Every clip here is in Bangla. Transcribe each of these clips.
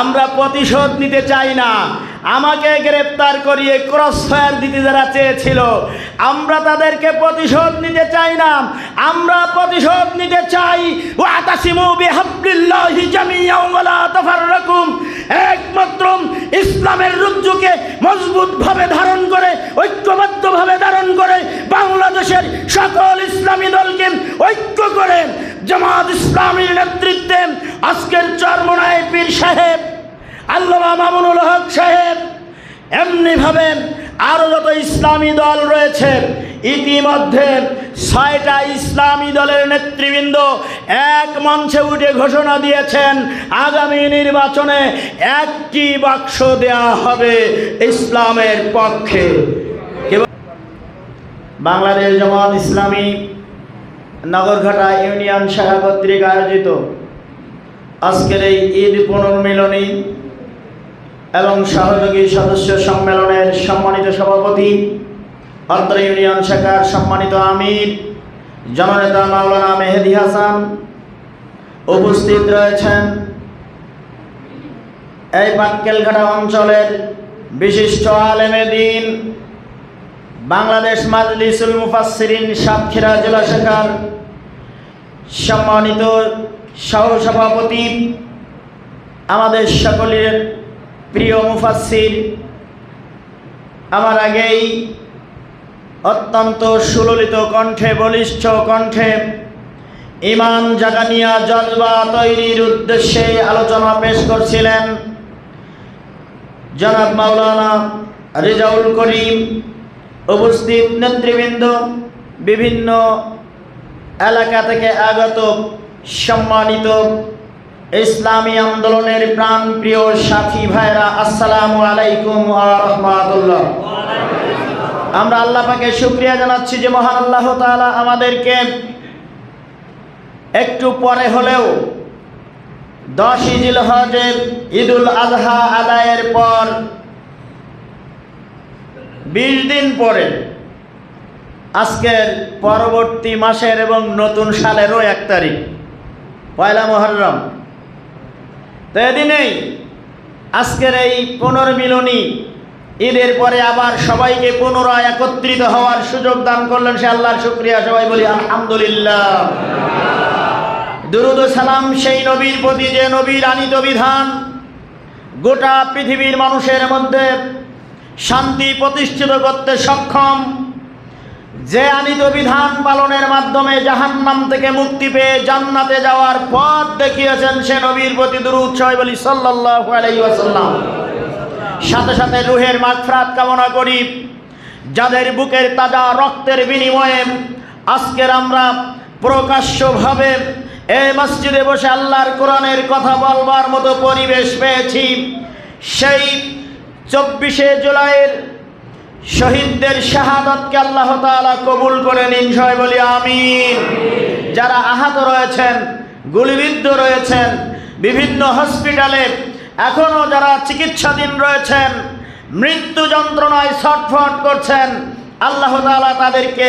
আমরা প্রতিশোধ নিতে চাই না। আমাকে গ্রেপ্তার করিয়ে ক্রস ফায়ার দিতে যারা চেয়েছিল, আমরা তাদেরকে প্রতিশোধ নিতে চাই না। আমরা প্রতিশোধ নিতে চাই। একমাত্র ইসলামের রুজ্জুকে মজবুতভাবে ধারণ করে, ঐক্যবদ্ধভাবে ধারণ করে, বাংলাদেশের সকল ইসলামী দলকে ঐক্য করে, জামাত ইসলামীর নেতৃত্বে আজকের চরমনায় পীর সাহেব আল্লামা মামুনুল হক সাহেব, এমনিভাবে আরও যত ইসলামী দল রয়েছে, ইতিমধ্যে ছয়টা ইসলামী দলের নেতৃবৃন্দ এক মঞ্চে উঠে ঘোষণা দিয়েছেন, আগামী নির্বাচনে একটি বাক্স দেয়া হবে ইসলামের পক্ষে। বাংলাদেশ জামাত ইসলামী নগরঘাটা ইউনিয়ন শাখা কর্তৃক আয়োজিত আজকের এই ঈদ পুনর্মিলনী এবং সহযোগী সদস্য সম্মেলনের সম্মানিত সভাপতি অত্র ইউনিয়ন শাখার সম্মানিত আমির, জননেতা মাওলানা মেহেদি হাসান উপস্থিত রয়েছেন। এই পাক্কেলঘাটা অঞ্চলের বিশিষ্ট আলেমে দিন, বাংলাদেশ মাজলিসুল মুফাসসিরিন সাতক্ষীরা জেলা শাখার সম্মানিত সহসভাপতি, আমাদের সকলের প্রিয় মুফাসসির, আমার আগেই অত্যন্ত সুললিত কণ্ঠে, বলিষ্ঠ কণ্ঠে ইমান জাগানিয়া জজবা তৈরির উদ্দেশ্যে আলোচনা পেশ করছিলেন জনাব মাওলানা রেজাউল করিম। উপস্থিত নেতৃবৃন্দ, বিভিন্ন এলাকা থেকে আগত সম্মানিত ইসলামী আন্দোলনের প্রাণ প্রিয় সাথী ভাইরা আসসালামু আলাইকুম আমরা আল্লাহ পাকে শুক্রিয়া জানাচ্ছি যে মহান আল্লাহ তাআলা আমাদেরকে একটু পরে হলেও দশই জিল হজের ঈদুল আজহা আদায়ের পর বিশ দিন পরে আজকের পরবর্তী মাসের এবং নতুন সালেরও এক তারিখ, পয়লা মহরম। তো এদিনেই আজকের এই পুনর্মিলনী, ঈদের পরে আবার সবাইকে পুনরায় একত্রিত হওয়ার সুযোগ দান করলেন সে আল্লাহর শুক্রিয়া। সবাই বলি, আলহামদুলিল্লাহ। দুরুদ সালাম সেই নবীর প্রতি যে নবীর আনিত বিধান, গোটা পৃথিবীর মানুষের মধ্যে শান্তি প্রতিষ্ঠিত করতে সক্ষম। যে আনিত বিধান পালনের মাধ্যমে জাহান্নাম থেকে মুক্তি পেয়ে জান্নাতে যাওয়ার পথ দেখিয়েছেন সে নবীর প্রতি দুরুদ বলি সাল্লাল্লাহু সাথে সাথে রুহের মাগফিরাত কামনা করি। যাদের বুকের তাজা রক্তের বিনিময়ে আজকের আমরা প্রকাশ্যভাবে এই মসজিদে বসে আল্লাহর কোরআনের কথা বলবার মতো পরিবেশ পেয়েছি। সেই চব্বিশে জুলাইয়ের শহীদদের শাহাদতকে আল্লাহ তাআলা কবুল করে নিন, সবাই বলি আমিন। যারা আহত রয়েছেন, গুলিবিদ্ধ রয়েছেন, বিভিন্ন হসপিটালে এখনও যারা চিকিৎসাধীন রয়েছেন, মৃত্যু যন্ত্রণায় ছটফট করছেন, আল্লাহ তাআলা তাদেরকে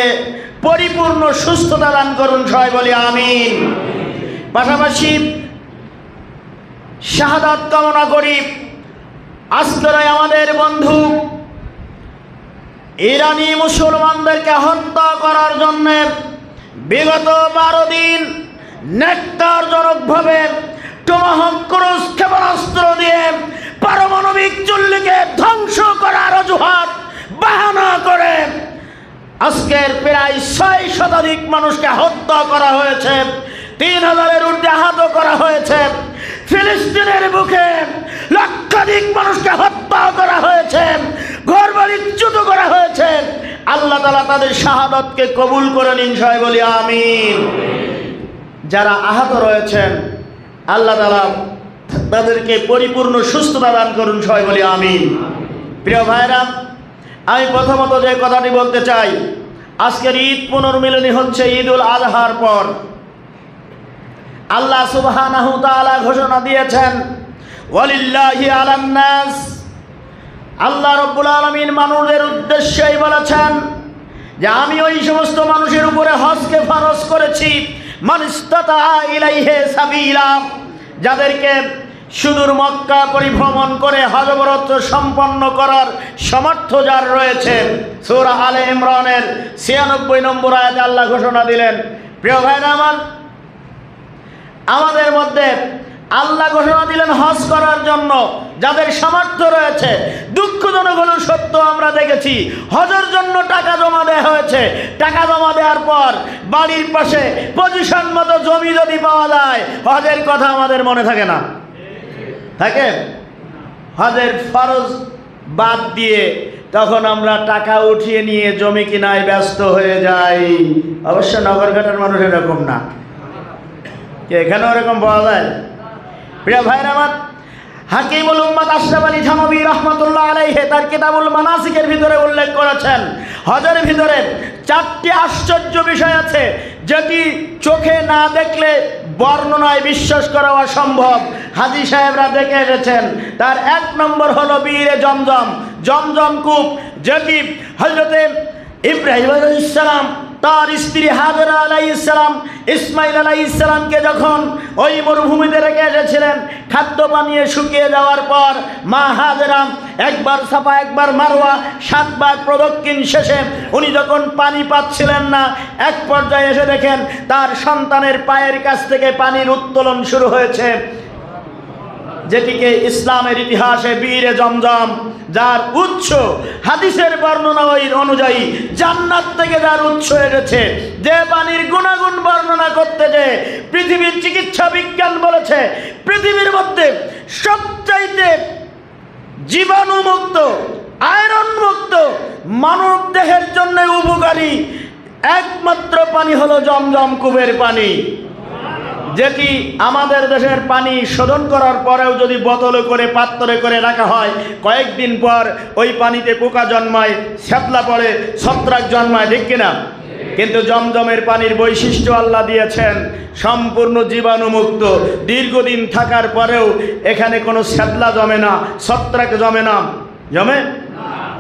পরিপূর্ণ সুস্থতা দান করুন, সবাই বলি আমিন। পাশাপাশি শাহাদাত কামনা করি। আজকের আমাদের বন্ধু ইরানি মুসলমানদেরকে হত্যা করার জন্য বিগত বারো দিন নেকটারজনকভাবে টমাহক ক্ষেপণাস্ত্র দিয়ে পারমাণবিক চুল্লিকে ধ্বংস করার অজুহাত বাহানা করে আজকের প্রায় ছয় শতাধিক মানুষকে হত্যা করা হয়েছে, তিন হাজারের ঊর্ধ্বে আহত করা হয়েছে, ফিলিস্তিনের বুকে লক্ষাধিক মানুষকে হত্যা করা হয়েছে ঘর বাড়ি চ্যুত করা হয়েছে। আল্লাহ তালা তাদের শাহাদতকে কবুল করে নিন, সবাই বলি আমিন। যারা আহত রয়েছেন, আল্লাহ তালা তাদেরকে পরিপূর্ণ সুস্থতা দান করুন, সবাই বলি আমিন। প্রিয় ভাইরা, আমি প্রথমত যে কথাটি বলতে চাই, আজকের ঈদ পুনর্মিলনী হচ্ছে ঈদ উল আজহার পর। আল্লাহ তাআলা ঘোষণা দিয়েছেন, ওয়ালিল্লাহি আলান নাস। আল্লাহ রব্বুল আলমিন মানুষের উদ্দেশ্যেই বলেছেন যে আমি ওই সমস্ত মানুষের উপরে হজকে ফরজ করেছি। যাদেরকে সুদূর মক্কা পরিভ্রমণ করে হজবরত সম্পন্ন করার সামর্থ্য যার রয়েছে। সূরা আলে ইমরানের ছিয়ানব্বই নম্বর আয়াতে আল্লাহ ঘোষণা দিলেন, প্রিয় ভাইরা আমার, আমাদের মধ্যে আল্লাহ ঘোষণা দিলেন হজ করার জন্য। যাদের সামর্থ্য রয়েছে দুঃখজনক হলো সত্য আমরা দেখেছি। হজের জন্য টাকা জমা দেওয়া হয়েছে। টাকা জমা দেওয়ার পর বাড়ির পাশে পজিশন মতো জমি যদি পাওয়া যায়, হজের কথা আমাদের মনে থাকে না। থাকে? হজের ফরজ বাদ দিয়ে তখন আমরা টাকা উঠিয়ে নিয়ে জমি কিনায় ব্যস্ত হয়ে যাই। অবশ্য নগরঘাটের মানুষ এরকম না। এখানে ওরকম পাওয়া যায়? প্রিয় ভাইরা আমার, হাকিমুল উম্মাদ আশরাফ আলী থানবী রহমতুল্লাহ আলাইহে তার কিতাবুল মানাসিকের ভিতরে উল্লেখ করেছেন। হজের ভিতরে চারটি আশ্চর্য বিষয় আছে যেটি চোখে না দেখলে বর্ণনায় বিশ্বাস করা অসম্ভব। হাজি সাহেবরা দেখে এসেছেন। তার এক নম্বর হলো বীরে জমজম। জমজম কূপ যেটি হজরতে ইব্রাহিম আলাইসালাম তার স্ত্রী হাজরা আলাই ইসলাম ইসমাইল আলাই ইসলামকে যখন ওই মরুভূমিতে রেখে এসেছিলেন, খাদ্য পানীয় শুকিয়ে যাওয়ার পর মা হাজরাম একবার সাফা, একবার মারোয়া সাতবার প্রদক্ষিণ শেষে উনি যখন পানি পাচ্ছিলেন না, এক পর্যায়ে এসে দেখেন তার সন্তানের পায়ের কাছ থেকে পানির উত্তোলন শুরু হয়েছে, যেটিকে ইসলামের ইতিহাসে বীরে জমজম যার উৎস হাদিসের বর্ণনা অনুযায়ী জান্নাত থেকে যার উৎস এসেছে, যে পানির গুণাগুণ বর্ণনা করতে যে পৃথিবীর চিকিৎসা বিজ্ঞান বলেছে, পৃথিবীর মধ্যে সবচাইতে জীবাণুমুক্ত আয়রন মুক্ত মানব দেহের জন্য উপকারী একমাত্র পানি হলো জমজম কুবের পানি। যেটি আমাদের দেশের পানি শোধন করার পরেও যদি বোতলে করে, পাত্রে করে রাখা হয়, কয়েকদিন পর ওই পানিতে পোকা জন্মায়, শ্যাপলা পড়ে, ছত্রাক জন্মায়, ঠিক কিনা? কিন্তু জমজমের পানির বৈশিষ্ট্য আল্লাহ দিয়েছেন, সম্পূর্ণ জীবাণুমুক্ত। দীর্ঘদিন থাকার পরেও এখানে কোনো শ্যাপলা জমে না, ছত্রাক জমে না। জমে?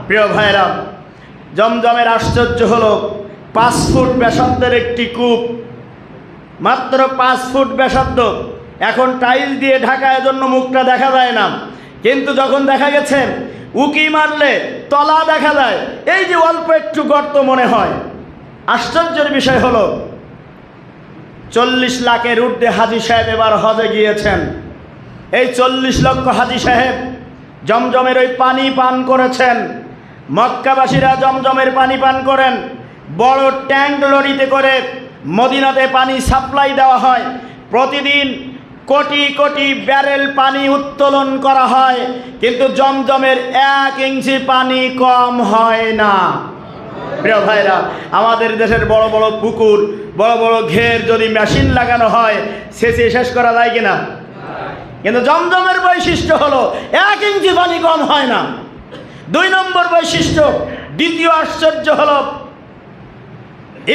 প্রিয় ভাইরা জমজমের আশ্চর্য হলো, পাঁচ ফুট ব্যাসার্ধের একটি কূপ মাত্র পাঁচ ফুট ব্যাসার্ধ। এখন টাইল দিয়ে ঢাকা এজন্য মুখটা দেখা যায় না। কিন্তু যখন দেখা গেছে, উকি মারলে তলা দেখা যায়। এই যে অল্প একটু গর্ত মনে হয়। আশ্চর্যের বিষয় হলো, চল্লিশ লাখের ঊর্ধ্বে হাজি সাহেব এবার হজে গিয়েছেন। এই চল্লিশ লক্ষ হাজি সাহেব জমজমের ওই পানি পান করেছেন। মক্কাবাসীরা জমজমের পানি পান করেন। বড় ট্যাঙ্ক লরিতে করে মদিনাতে পানি সাপ্লাই দেওয়া হয়। প্রতিদিন কোটি কোটি ব্যারেল পানি উত্তোলন করা হয়, কিন্তু জমজমের এক ইঞ্চি পানি কম হয় না। প্রিয় ভাইরা, আমাদের দেশের বড় বড় পুকুর, বড় বড় ঘের যদি মেশিন লাগানো হয়, সেচে শেষ করা যায় কিনা? কিন্তু জমজমের বৈশিষ্ট্য হলো, এক ইঞ্চি পানি কম হয় না। দুই নম্বর বৈশিষ্ট্য, দ্বিতীয় আশ্চর্য হলো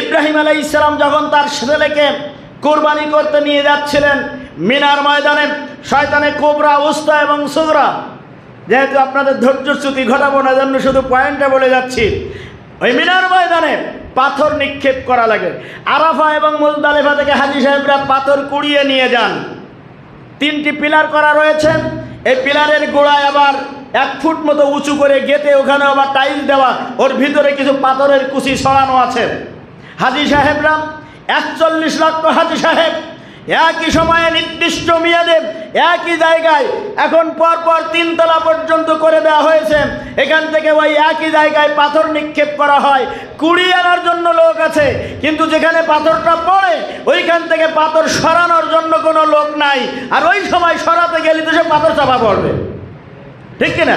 ইব্রাহিম আলাই ইসলাম যখন তার ছেলেকে কোরবানি করতে নিয়ে যাচ্ছিলেন মিনার ময়দানে, শয়তানে কোবরা, উস্তা এবং সুগরা, যেহেতু আপনাদের ধৈর্যচ্যুতি ঘটাবো না জন্য শুধু পয়েন্টে বলে যাচ্ছি। ওই মিনার ময়দানে পাথর নিক্ষেপ করা লাগে। আরাফা এবং মুজদালেফা থেকে হাজি সাহেবরা পাথর কুড়িয়ে নিয়ে যান। তিনটি পিলার করা রয়েছে। এই পিলারের গোড়ায় আবার এক ফুট মতো উঁচু করে গেতে ওখানে আবার টাইল দেওয়া, ওর ভিতরে কিছু পাথরের কুচি ছড়ানো আছে। হাজি সাহেবরা, একচল্লিশ লক্ষ হাজি সাহেব, একই সময়ে নির্দিষ্ট মেয়াদে একই জায়গায় এখন পর পর তিনতলা পর্যন্ত করে দেওয়া হয়েছে। এখান থেকে ওই একই জায়গায় পাথর নিক্ষেপ করা হয়। কুড়ি আনার জন্য লোক আছে, কিন্তু যেখানে পাথরটা পড়ে, ওইখান থেকে পাথর সরানোর জন্য কোনো লোক নাই। আর ওই সময় সরাতে গেলে তো সে পাথর চাপা পড়বে। ঠিক কিনা?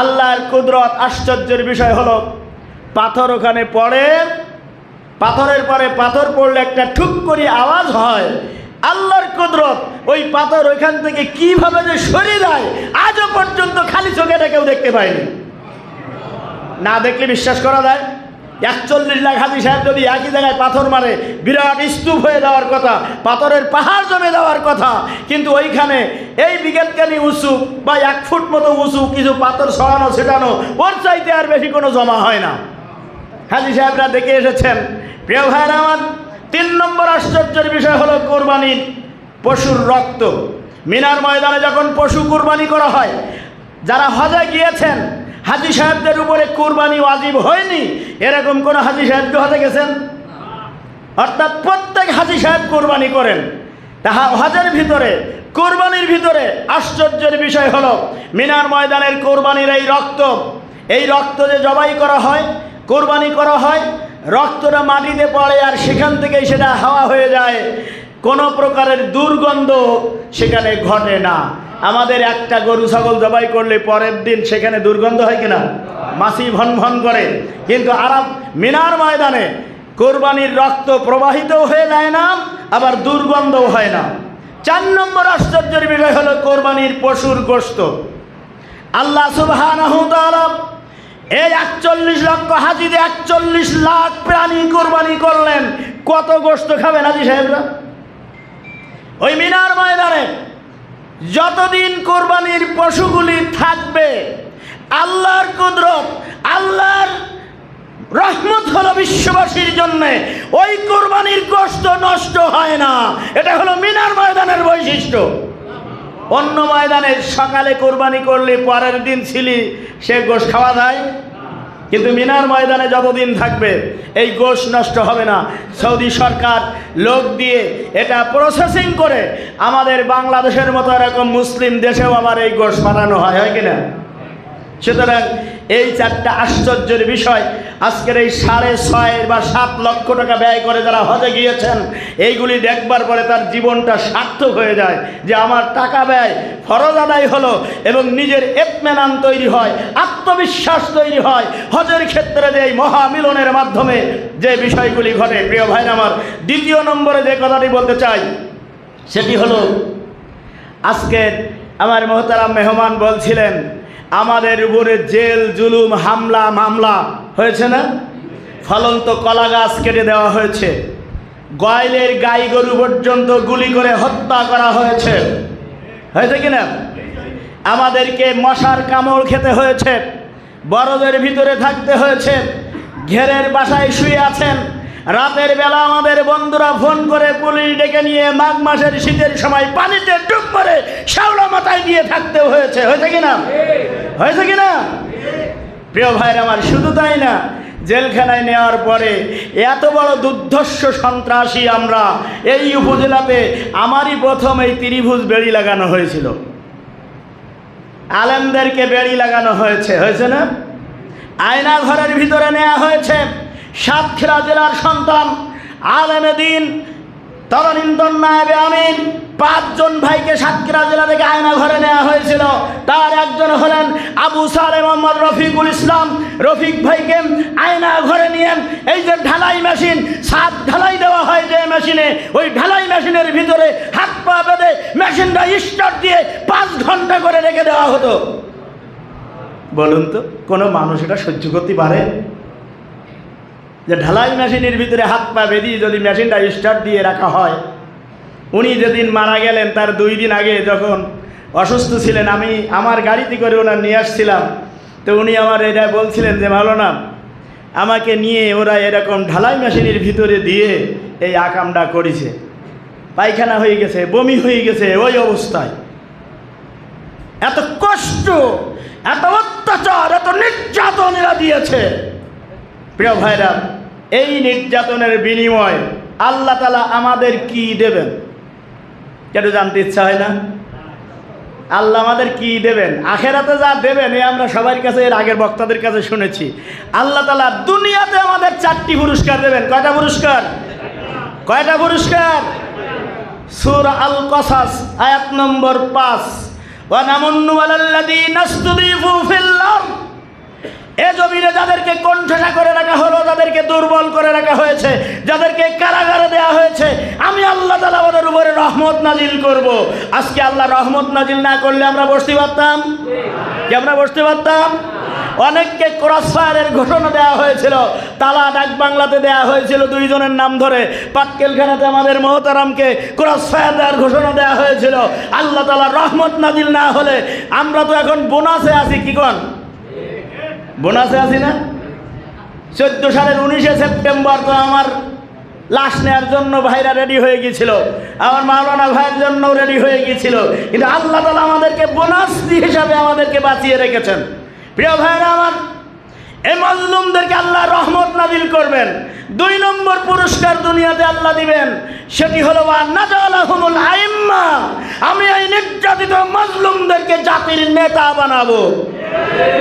আল্লাহর কুদরত আশ্চর্যের বিষয় হলো পাথর ওখানে পড়ে। পাথরের পরে পাথর পড়লে একটা ঠুক করে আওয়াজ হয়। আল্লাহর কুদরত, ওই পাথর ওইখান থেকে কীভাবে যে সরে যায় আজও পর্যন্ত খালি চোখে কেউ দেখতে পায়নি। না দেখলে বিশ্বাস করা যায়? একচল্লিশ লাখ হাজি সাহেব যদি একই জায়গায় পাথর মারে, বিরাট স্তূপ হয়ে যাওয়ার কথা, পাথরের পাহাড় জমে যাওয়ার কথা, কিন্তু ওইখানে এই বিকেটকানি উঁচু বা এক ফুট মতো উঁচু কিছু পাথর সরানো, ছেটানো, ওর চাইতে আর বেশি কোনো জমা হয় না। হাজি সাহেবরা দেখে এসেছেন। প্রিয় ভাইরা আমার তিন নম্বর আশ্চর্যের বিষয় হলো কোরবানির পশুর রক্ত। মিনার ময়দানে যখন পশু কুরবানি করা হয়, যারা হজে গিয়েছেন, হাজি সাহেবদের উপরে কোরবানি ওয়াজিব হয়নি? এরকম কোন হাজি সাহেবকে হজে গেছেন? অর্থাৎ প্রত্যেক হাজি সাহেব কোরবানি করেন। তাহা হজের ভিতরে, কোরবানির ভিতরে আশ্চর্যের বিষয় হলো, মিনার ময়দানের কোরবানির এই রক্ত এই রক্ত যে জবাই করা হয় কোরবানি করা হয়, রক্তটা মাটিতে পড়ে আর সেখান থেকেই সেটা হাওয়া হয়ে যায়। কোনো প্রকারের দুর্গন্ধ সেখানে ঘটে না। আমাদের একটা গরু ছাগল জবাই করলে পরের দিন সেখানে দুর্গন্ধ হয় কিনা? মাসি ভন ভন করে। কিন্তু আরব মিনার ময়দানে কোরবানির রক্ত প্রবাহিত হয়ে যায় না, আবার দুর্গন্ধও হয় না। চার নম্বর আশ্চর্যের বিষয় হলো কোরবানির পশুর গোস্ত আল্লাহ তাআলা এই একচল্লিশ লক্ষ হাজিতে একচল্লিশ লাখ প্রাণী কোরবানি করলেন। কত গোস্ত খাবেন হাজি সাহেবরা? ওই মিনার ময়দানে যতদিন কোরবানির পশুগুলি থাকবে, আল্লাহর কুদরত, আল্লাহর রহমত হলো বিশ্ববাসীর জন্য, ওই কোরবানির গোস্ত নষ্ট হয় না। এটা হলো মিনার ময়দানের বৈশিষ্ট্য। অন্য ময়দানে সকালে কোরবানি করলে, পরের দিন ছিলি, সে গোশ খাওয়া যায়? কিন্তু মিনার ময়দানে যতদিন থাকবে, এই গোশ নষ্ট হবে না। সৌদি সরকার লোক দিয়ে এটা প্রসেসিং করে, আমাদের বাংলাদেশের মতো এরকম মুসলিম দেশেও আবার এই গোশ পাঠানো হয় হয় কিনা? সুতরাং এই চারটা আশ্চর্যের বিষয় আজকের এই সাড়ে ছয় বা সাত লক্ষ টাকা ব্যয় করে যারা হজে গিয়েছেন, এইগুলি দেখবার পরে তার জীবনটা সার্থক হয়ে যায় যে আমার টাকা ব্যয় ফরজ আদায় হলো এবং নিজের এতমেনান তৈরি হয়, আত্মবিশ্বাস তৈরি হয়। হজের ক্ষেত্রে যে এই মহামিলনের মাধ্যমে যে বিষয়গুলি ঘটে, প্রিয় ভাই আমার, দ্বিতীয় নম্বরে যে কথাটি বলতে চাই, সেটি হলো আজকের আমার মহতারাম মেহমান বলছিলেন আমাদের উপরে জেল, জুলুম, হামলা, মামলা হয়েছে না? ফলন্ত কলা গাছ কেটে দেওয়া হয়েছে। গয়লের গাই গরু পর্যন্ত গুলি করে হত্যা করা হয়েছে। হয়েছে কিনা আমাদেরকে মশার কামড় খেতে হয়েছে। বরফের ভিতরে থাকতে হয়েছে। ঘেরের বাসায় শুয়ে আছেন। রাতের বেলা আমাদের বন্ধুরা ফোন করে পুলিশ ডেকে নিয়ে মাঘ মাসের শীতের সময় পানিতে ডুব করে শ্যাওলা মাথায় দিয়ে থাকতে হয়েছে। হয়েছে কিনা হয়েছে কিনা প্রিয় ভাইয়ের আমার, শুধু তাই না, জেলখানায় নেওয়ার পরে এত বড় দুর্ধর্ষ সন্ত্রাসী আমরা এই উপজেলাতে আমারই প্রথম এই ত্রিভুজ বেড়ি লাগানো হয়েছিল। আলেমদেরকে বেড়ি লাগানো হয়েছে। হয়েছে না? আয়না ঘরের ভিতরে নেওয়া হয়েছে। সাতক্ষীরা জেলার সন্তান, আলেমে দিন তদানীন্তন নায়েবে আমিন, পাঁচজন ভাইকে সাতক্ষীরা জেলা থেকে আয়না ঘরে নেওয়া হয়েছিল। তার একজন হলেন আবু সালে মোহাম্মদ রফিকুল ইসলাম। রফিক ভাইকে আয়না ঘরে নিয়ে এই যে ঢালাই মেশিন, সাত ঢালাই দেওয়া হয় যে মেশিনে, ওই ঢালাই মেশিনের ভিতরে হাত পা বেঁধে মেশিনটা স্টার্ট দিয়ে পাঁচ ঘণ্টা করে রেখে দেওয়া হতো। বলুন তো, কোনো মানুষ এটা সহ্য করতে পারে? যে ঢালাই মেশিনের ভিতরে হাত পা বেঁধিয়ে যদি মেশিনটা স্টার্ট দিয়ে রাখা হয়, উনি যেদিন মারা গেলেন, তার দুই দিন আগে যখন অসুস্থ ছিলেন, আমি আমার গাড়িতে করে ওনার নিয়ে আসছিলাম। তো উনি আমার এটা বলছিলেন যে ভালো না আমাকে নিয়ে ওরা এরকম ঢালাই মেশিনের ভিতরে দিয়ে এই আকামটা করেছে। পায়খানা হয়ে গেছে, বমি হয়ে গেছে, ওই অবস্থায়। এত কষ্ট, এত অত্যাচার, এত নির্যাতন এরা দিয়েছে। প্রিয় ভাইরা এই নির্যাতনের বিনিময় আল্লাহ তালা আমাদের কি দেবেন? কেন জানতে ইচ্ছা হয় না? আল্লাহ আমাদের কি দেবেন? আখেরাতে যা দেবেন, এ আমরা সবার কাছে, এর আগের বক্তাদের কাছে শুনেছি। আল্লাহ তালা দুনিয়াতে আমাদের চারটি পুরস্কার দেবেন। কয়টা পুরস্কার? কয়টা পুরস্কার? সুর আল কসাস আয়াত নম্বর পাঁচ। ইসতুদিফু ফিল আরদ। এ জমিনে যাদেরকে কণ্ঠসা করে রাখা হলো, যাদেরকে দুর্বল করে রাখা হয়েছে, যাদেরকে কারাগারে দেওয়া হয়েছে, আমি আল্লাহ তালা ওদের উপরে রহমত নাজিল করব। আজকে আল্লাহ রহমত নাজিল না করলে আমরা বসতে পারতাম? কি আমরা বসতে পারতাম? অনেককে ক্রস ফায়ারের ঘোষণা দেওয়া হয়েছিল তালা ডাক বাংলাতে দেওয়া হয়েছিল দুইজনের নাম ধরে। পাটকেলখানাতে আমাদের মহতারামকে ক্রস ফায়ার দেওয়ার ঘোষণা দেওয়া হয়েছিল। আল্লাহ তালা রহমত নাজিল না হলে আমরা তো এখন বোনাসে আছি, কি কন? বোনাসে আছি না? চোদ্দ সালের উনিশে সেপ্টেম্বর তো আমার লাশ নেওয়ার জন্য ভাইরা রেডি হয়ে গিয়েছিল। আমার মাওলানা ভাইয়ের জন্য রেডি হয়ে গিয়েছিল। কিন্তু আল্লাহ তালা আমাদেরকে বোনাস হিসাবে আমাদেরকে বাঁচিয়ে রেখেছেন। প্রিয় ভাইরা আমার, এ মজলুমদেরকে আল্লাহ রহমত নাদিল করবেন। দুই নম্বর পুরস্কার দুনিয়াতে আল্লাহ দিবেন, সেটি হলো আইম্মা। আমি এই নির্যাতিত মজলুমদেরকে জাতির নেতা বানাবো।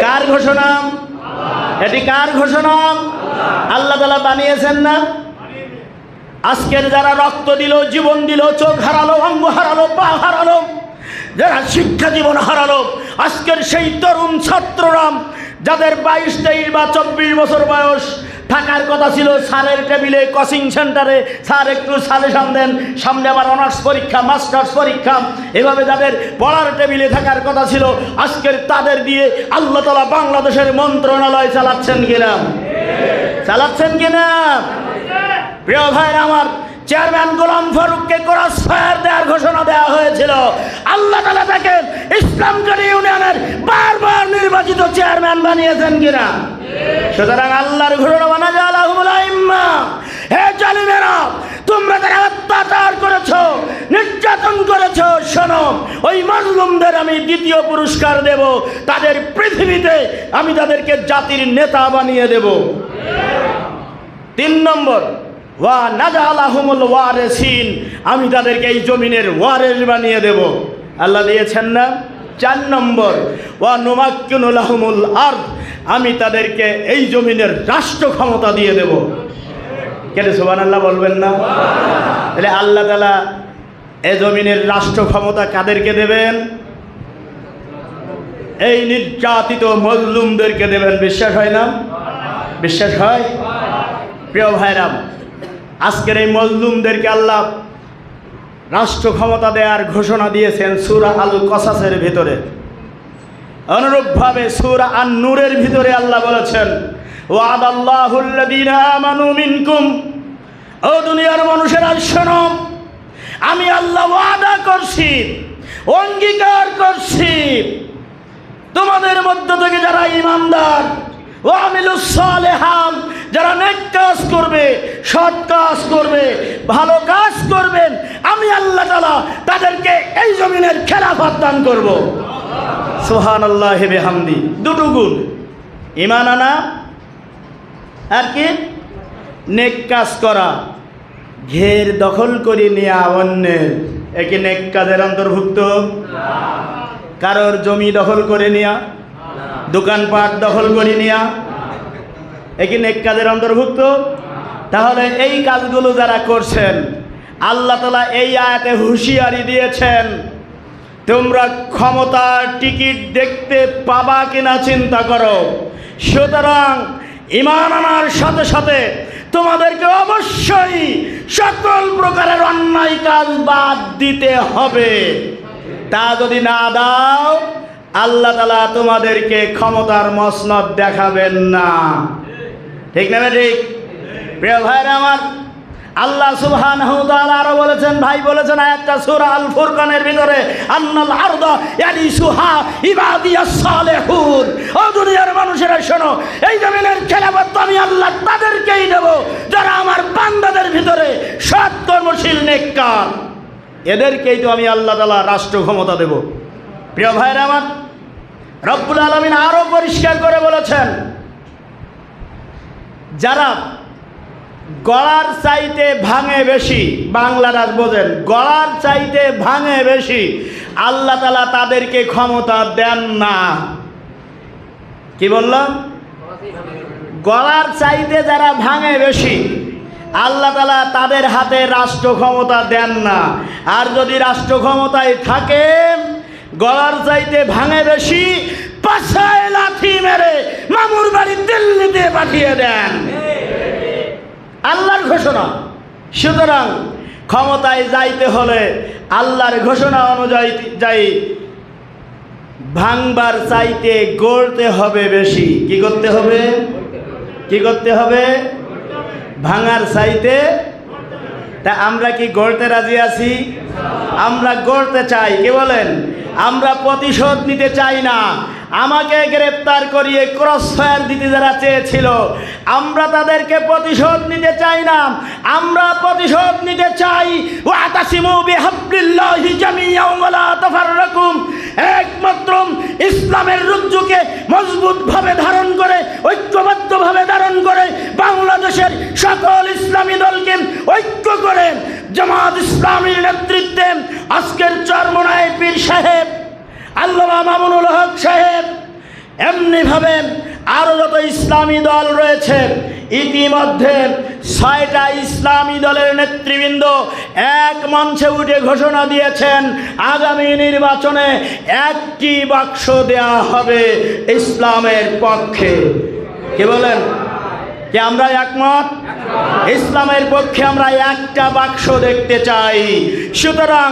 কার ঘোষণা? এটি কার ঘোষণা? আল্লাহ তালা বানিয়েছেন না? আজকের যারা রক্ত দিল, জীবন দিল, চোখ হারালো, অঙ্গ হারালো, পা হারালো, যারা শিক্ষা জীবন হারালো, আজকের সেই তরুণ ছাত্ররাম, যাদের বাইশ তেইশ বা চব্বিশ বছর বয়স থাকার কথা ছিল, স্যারের টেবিলে কোচিং সেন্টারে স্যার একটু সাজেশন দেন। সামনে আবার অনার্স পরীক্ষা মাস্টার্স পরীক্ষা। এভাবে যাদের পড়ার টেবিলে থাকার কথা ছিল। আজকের তাদের দিয়ে আল্লাহ তালা বাংলাদেশের মন্ত্রণালয় চালাচ্ছেন কিনা? চালাচ্ছেন কিনা? প্রিয় ভাইরা আমার চেয়ারম্যান গোলাম ফারুককে ক্রস ফায়ার দেওয়ার ঘোষণা দেওয়া হয়েছিল। আল্লাহ তালা তাকে ইসলামকারী ইউনিয়নের বারবার নির্বাচিত চেয়ারম্যান বানিয়েছেন কিনা? সুতরাং আল্লাহর ঘোষণা বানা আল্লাহুমা হে জালিমেরা, তোমরা যারা অত্যাচার করেছ, নির্যাতন করেছ, শোনো, ওই মাজলুমদের আমি দ্বিতীয় পুরস্কার দেব। তাদের পৃথিবীতে আমি তাদেরকে জাতির নেতা বানিয়ে দেব। তিন নম্বর, ওয়া নাজালাহুমুল ওয়ারেসিন, আমি তাদেরকে এই জমিনের ওয়ারেস বানিয়ে দেব। আল্লাহ দিয়েছেন না? চার নম্বর, ওয়া নুমাক্কিনুলাহুমুল আর্দ আমি তাদেরকে এই জমিনের রাষ্ট্র ক্ষমতা দিয়ে দেব। কেন সোবান আল্লাহ বলবেন না? তাহলে আল্লাহ তালা এ জমিনের রাষ্ট্র ক্ষমতা কাদেরকে দেবেন? এই নির্যাতিত মজলুমদেরকে দেবেন, বিশ্বাস হয় না? বিশ্বাস হয়? প্রিয় ভাইরাম আজকের এই মজলুমদেরকে আল্লাহ রাষ্ট্র ক্ষমতা দেওয়ার ঘোষণা দিয়েছেন সুরা আল কসাসের ভিতরে। অনুরূপভাবে সুরা আন নূরের ভিতরে আল্লাহ বলেছেন ওয়াদ আল্লাহুল্লাযীনা আমানু মিনকুম। ও দুনিয়ার মানুষেরা, শোনো, আমি আল্লাহ ওয়াদা করছি, অঙ্গীকার করছি। তোমাদের মধ্য থেকে যারা ইমানদার ও আমিলুস সালেহাম যারা নেক কাজ করবে, সৎ কাজ করবে, ভালো কাজ করবেন, আমি আল্লাহ তালা তাদেরকে এই জমিনের খেলাফত দান করব। সোহান আল্লাহ হেবে হামদি দুটো গুণ। ইমান আনা আর কি? নেক কাজ করা। ঘের দখল করে নেওয়া অন্যের। একে নেক কাজের অন্তর্ভুক্ত। কারোর জমি দখল করে নেওয়া দোকানপাট দখল করে নেওয়া একে নেক কাজের অন্তর্ভুক্ত। তাহলে এই কাজগুলো যারা করছেন, আল্লাহ তালা এই আয়াতে হুঁশিয়ারি দিয়েছেন। তোমরা ক্ষমতার টিকিট দেখতে পাবা কিনা চিন্তা করো। সুতরাং ইমান আনার সাথে সাথে তোমাদেরকে অবশ্যই সকল প্রকারের অন্যায় কাজ বাদ দিতে হবে। তা যদি না দাও, আল্লাহ তালা তোমাদেরকে ক্ষমতার মসনদ দেখাবেন না। ঠিক না ঠিক? প্রিয় ভাইরা আমার, আল্লাহ সুবহান আরও বলেছেন, ভাই বলেছেন একটা সূরা আল ফুরকানের ভিতরে, আন্নাল আরদা ইয়ারিসুহা ইবাদিয়াস সালেহুন। ও দুনিয়ার মানুষেরা, শোনো, এই জমিনের খেলাফত আমি আল্লাহ তাদেরকেই দেব, যারা আমার বান্দাদের ভিতরে সৎ কর্মশীল নেককার। এদেরকেই তো আমি আল্লাহ তাআলা রাষ্ট্র ক্ষমতা দেব। প্রিয় ভাইরা আমার, রব্বুল আলমিন আরও পরিষ্কার করে বলেছেন, যারা গলার চাইতে ভাঙে বেশি বাংলাটা বোঝেন, গলার চাইতে ভাঙে বেশি, আল্লাহ তালা তাদেরকে ক্ষমতা দেন না। কি বললাম গলার চাইতে যারা ভাঙে বেশি, আল্লাহ তালা তাদের হাতে রাষ্ট্র ক্ষমতা দেন না। আর যদি রাষ্ট্র ক্ষমতায় থাকে গলার চাইতে ভাঙে বেশি পাশায় লাথি মেরে মামুর বাড়ি দিল্লিতে পাঠিয়ে দেন। আল্লাহর ঘোষণা। সুতরাং ক্ষমতায় যাইতে হলে আল্লাহর ঘোষণা অনুযায়ী যাই ভাঙবার চাইতে গড়তে হবে বেশি। কি করতে হবে? কি করতে হবে? ভাঙার চাইতে। তা আমরা কি গড়তে রাজি আছি? আমরা গড়তে চাই। কে বলেন? আমরা প্রতিশোধ নিতে চাই না। আমাকে গ্রেপ্তার করিয়ে ক্রস ফায়ার দিতে যারা চেয়েছিল, আমরা তাদেরকে প্রতিশোধ নিতে চাই না। আমরা প্রতিশোধ নিতে চাই। একমাত্র ইসলামের রুজ্জুকে মজবুতভাবে ধারণ করে, ঐক্যবদ্ধভাবে ধারণ করে, বাংলাদেশের সকল ইসলামী দলকে ঐক্য করে, জামাত ইসলামীর নেতৃত্বে আজকের চরমনায় পীর সাহেব আল্লামা মামুনুল হক সাহেব, এমনিভাবে আরও যত ইসলামী দল রয়েছে, ইতিমধ্যে ছয়টা ইসলামী দলের নেতৃবৃন্দ এক মঞ্চে উঠে ঘোষণা দিয়েছেন, আগামী নির্বাচনে একটি বাক্স দেয়া হবে ইসলামের পক্ষে। কি বলেন? কি আমরা একমত? ইসলামের পক্ষে আমরা একটা বাক্স দেখতে চাই। সুতরাং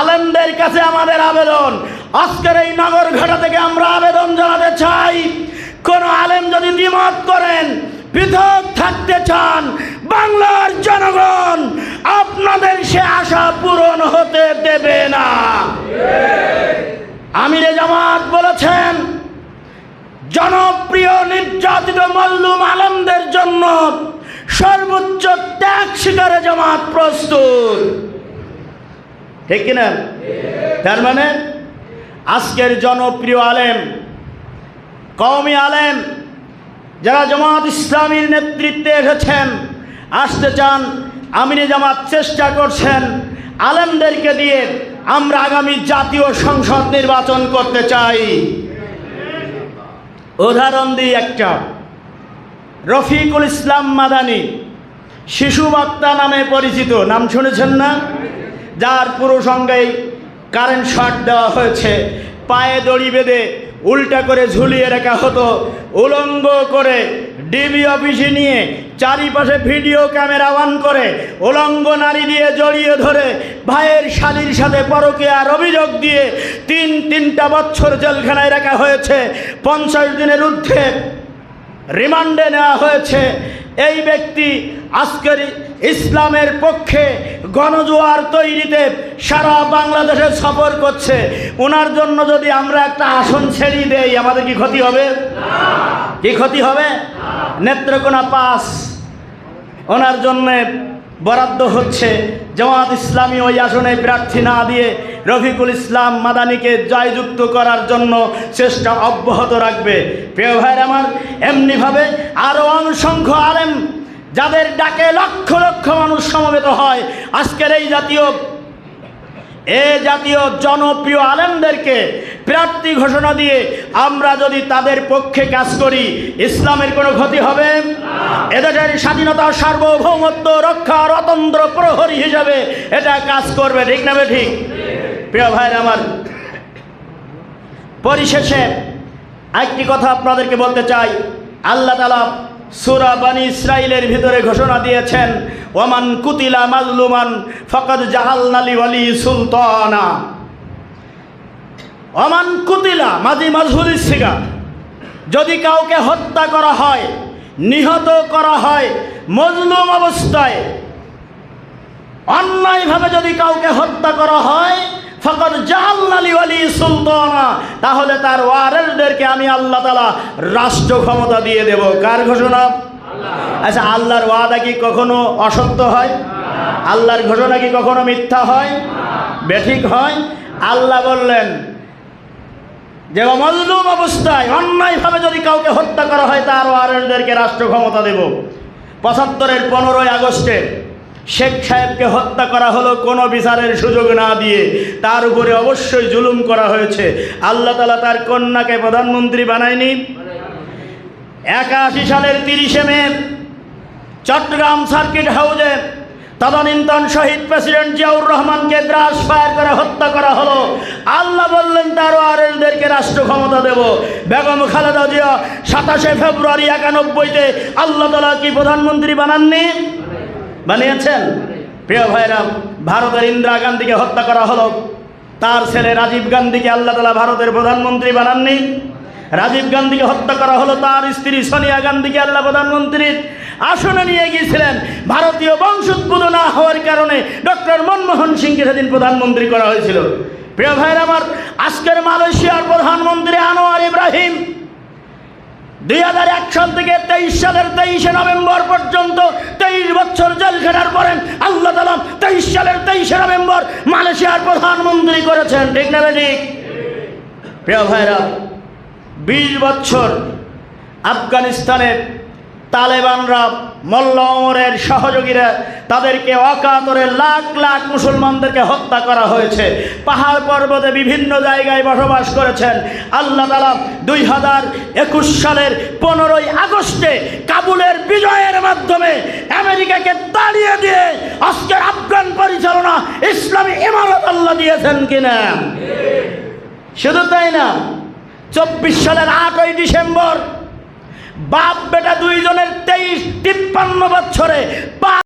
আলেমদের কাছে আমাদের আবেদন আজকের এই নগরঘাটা থেকে আমরা আবেদন জানাতে চাই, কোন আলেম যদি দ্বিমত করেন, পৃথক থাকতে চান, বাংলার জনগণ আপনাদের সে আশা পূরণ হতে দেবে না। আমিরে জামাত বলেছেন, জনপ্রিয় নির্যাতিত মল্লুম আলমদের জন্য সর্বোচ্চ ত্যাগ শিকারে জামাত প্রস্তুত। ঠিক কিনা? তার মানে আজকের জনপ্রিয় আলেম, কওমি আলেম, যারা জামাত ইসলামীর নেতৃত্বে এসেছেন, আসতে চান, আমিনে জামাত চেষ্টা করছেন, আলেমদেরকে দিয়ে আমরা আগামী জাতীয় সংসদ নির্বাচন করতে চাই। উদাহরণ দিই একটা, রফিকুল ইসলাম মাদানি, শিশু বক্তা নামে পরিচিত, নাম শুনেছেন না? যার পুরো সঙ্গেই কারেন্ট শট দেওয়া হয়েছে। পায়ে দড়ি বেঁধে উল্টা করে ঝুলিয়ে রাখা হতো। উলঙ্গ করে ডিবি অফিসে নিয়ে চারিপাশে ভিডিও ক্যামেরা অন করে উলঙ্গ নারী দিয়ে জড়িয়ে ধরে ভাইয়ের শালির সাথে পরকীয়ার অভিযোগ দিয়ে তিন তিনটা বছর জেলখানায় রাখা হয়েছে। পঞ্চাশ দিনের ঊর্ধ্বে রিমান্ডে নেওয়া হয়েছে। এই ব্যক্তি আজকের ইসলামের পক্ষে গণজোয়ার তৈরিতে সারা বাংলাদেশে সফর করছে। ওনার জন্য যদি আমরা একটা আসন ছেড়িয়ে দেই আমাদের কি ক্ষতি হবে? কি ক্ষতি হবে? নেত্রকোনা পাস। ওনার জন্যে বরাদ্দ হচ্ছে। জামাত ইসলামী ওই আসনে প্রার্থী না দিয়ে রফিকুল ইসলাম মাদানিকে জয়যুক্ত করার জন্য চেষ্টা অব্যাহত রাখবে। প্রিয় ভাইয়ের আমার, এমনিভাবে আরও অনুসংখ্য আলেম যাদের ডাকে লক্ষ লক্ষ মানুষ সমবেত হয়, আজকের এই জাতীয় এ জাতীয় জনপ্রিয় আলেমদেরকে প্রার্থী ঘোষণা দিয়ে আমরা যদি তাদের পক্ষে কাজ করি, ইসলামের কোনো ক্ষতি হবে? এদেশের স্বাধীনতা সার্বভৌমত্ব রক্ষার অতন্ত্র প্রহরী হিসাবে এটা কাজ করবে, ঠিক না ঠিক? প্রিয় ভাইয়ের আমার, পরিশেষে একটি কথা আপনাদেরকে বলতে চাই। আল্লাহ তালা সুরা বানি ইসরাইলের ভিতরে ঘোষণা দিয়েছেন, ওমান কুতিলা মাজলুমান, ফকদ জাহালনালি ওয়ালি সুলতানা। ওমান কুতিলা, মাজি মাজহুলি সিগা, যদি কাউকে হত্যা করা হয়, নিহত করা হয়, মজলুম অবস্থায়, অন্যায়ভাবে যদি কাউকে হত্যা করা হয় ফকত জাহাল্লালি ওয়ালি সুলতানা। তাহলে তার ওয়ারেসদেরকে আমি আল্লাহ তালা রাষ্ট্র ক্ষমতা দিয়ে দেব। কার ঘোষণা? আচ্ছা আল্লাহর ওয়াদা কি কখনো অসত্য হয়? আল্লাহর ঘোষণা কি কখনো মিথ্যা হয়? বেঠিক হয়? আল্লাহ বললেন যে মজলুম অবস্থায় অন্যায়ভাবে যদি কাউকে হত্যা করা হয় তার ওয়ারেসদেরকে রাষ্ট্র ক্ষমতা দেব। পঁচাত্তরের পনেরোই আগস্টে শেখ সাহেবকে হত্যা করা হলো কোনো বিচারের সুযোগ না দিয়ে। তার উপরে অবশ্যই জুলুম করা হয়েছে। আল্লাহ তালা তার কন্যাকে প্রধানমন্ত্রী বানায়নি। একাশি সালের তিরিশে মে, চট্টগ্রাম সার্কিট হাউজে তদানীন্তন শহীদ প্রেসিডেন্ট জিয়াউর রহমানকে দ্রাস ফায়ার করে হত্যা করা হলো। আল্লাহ বললেন তার আরেলদেরকে রাষ্ট্র ক্ষমতা দেব। বেগম খালেদা জিয়া সাতাশে ফেব্রুয়ারি একানব্বইতে আল্লাহ তালা কি প্রধানমন্ত্রী বানাননি? বানিয়েছেন। প্রিয় ভাইরা, ভারতের ইন্দিরা গান্ধীকে হত্যা করা হলো। তার ছেলে রাজীব গান্ধীকে আল্লাহ তালা ভারতের প্রধানমন্ত্রী বানাননি। রাজীব গান্ধীকে হত্যা করা হলো, তার স্ত্রী সোনিয়া গান্ধীকে আল্লাহ প্রধানমন্ত্রীর আসনে নিয়ে গিয়েছিলেন। ভারতীয় বংশোদ্ভূত না হওয়ার কারণে ডক্টর মনমোহন সিংকে সেদিন প্রধানমন্ত্রী করা হয়েছিল। প্রিয় ভাইয়ের আমার আজকের মালয়েশিয়ার প্রধানমন্ত্রী আনোয়ার ইব্রাহিম দুই হাজার এক সাল থেকে তেইশ সালের তেইশে নভেম্বর পর্যন্ত তেইশ বছর জেল খেটার পরে আল্লাহ তালাম তেইশ সালের তেইশে নভেম্বর মালয়েশিয়ার প্রধানমন্ত্রী করেছেন। ঠিক না ঠিক প্রিয় ভাইরা, বিশ বছর আফগানিস্তানের তালেবানরা মোল্লা ওমরের সহযোগীরা তাদেরকে অকাতরে লাখ লাখ মুসলমানদেরকে হত্যা করা হয়েছে। পাহাড় পর্বতে বিভিন্ন জায়গায় বসবাস করেছেন। আল্লাহ তালা দুই হাজার একুশ সালের পনেরোই আগস্টে কাবুলের বিজয়ের মাধ্যমে আমেরিকাকে তাড়িয়ে দিয়ে আজকের আফগান পরিচালনা ইসলামী ইমারত আল্লাহ দিয়েছেন কিনা? শুধু তাই না চব্বিশ সালের আটই ডিসেম্বর বাপ বেটা দুইজনের তেইশ তিপ্পান্ন বছরে।